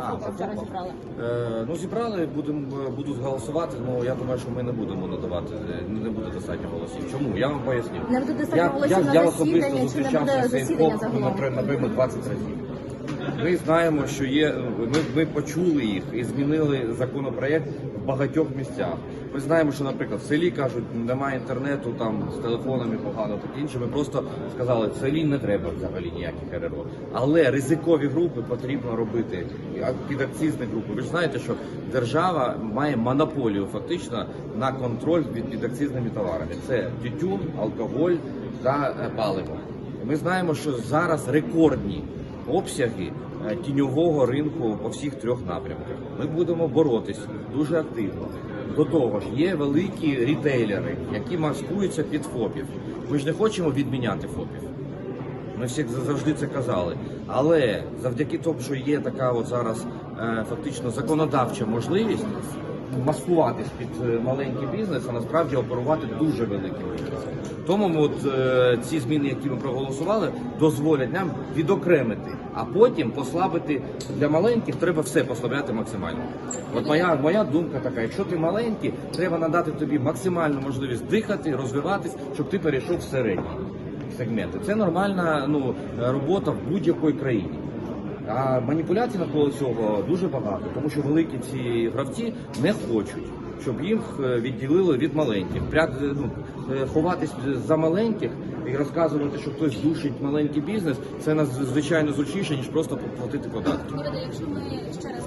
ФОПа вчора зібрали. Е, ну зібрали, будемо будуть голосувати. Ну я думаю, що ми не будемо надавати, е, не буде достатньо голосів. Чому? Я вам поясню. Не буде достатньо Я, голосів я, на я особисто засідання, чи не буде засідання загалом? наприклад, 20 разів. Ми знаємо, що є. Ми, ми почули їх і змінили законопроект в багатьох місцях. Ми знаємо, що, наприклад, в селі кажуть, немає інтернету, там з телефонами погано, таке інше. Ми просто сказали, в селі не треба взагалі ніяких РРО. Але ризикові групи потрібно робити. Підакцизні групи. Ви ж знаєте, що держава має монополію фактично на контроль від підакцизними товарами. Це тютюн, алкоголь та е, паливо. Ми знаємо, що зараз рекордні обсяги е, тіньового ринку по всіх трьох напрямках. Ми будемо боротися дуже активно. До того ж, є великі рітейлери, які маскуються під ФОПів. Ми ж не хочемо відміняти ФОПів. Ми всі завжди це казали. Але завдяки тому, що є така от зараз е, фактично законодавча можливість маскуватись під е, маленький бізнес, а насправді оперувати дуже великим бізнесом. Тому от е, ці зміни, які ми проголосували, дозволять нам відокремити, а потім послабити для маленьких треба все послабляти максимально. От моя моя думка така: якщо ти маленький, треба надати тобі максимальну можливість дихати, розвиватись, щоб ти перейшов в середній сегменти. Це нормальна ну, робота в будь-якій країні. А маніпуляцій навколо цього дуже багато, тому що великі ці гравці не хочуть, щоб їх е, відділили від маленьких. Пряд, ну, е, ховатись за маленьких і розказувати, що хтось душить маленький бізнес, це надзвичайно зручніше, ніж просто платити податки. Якщо ми ще раз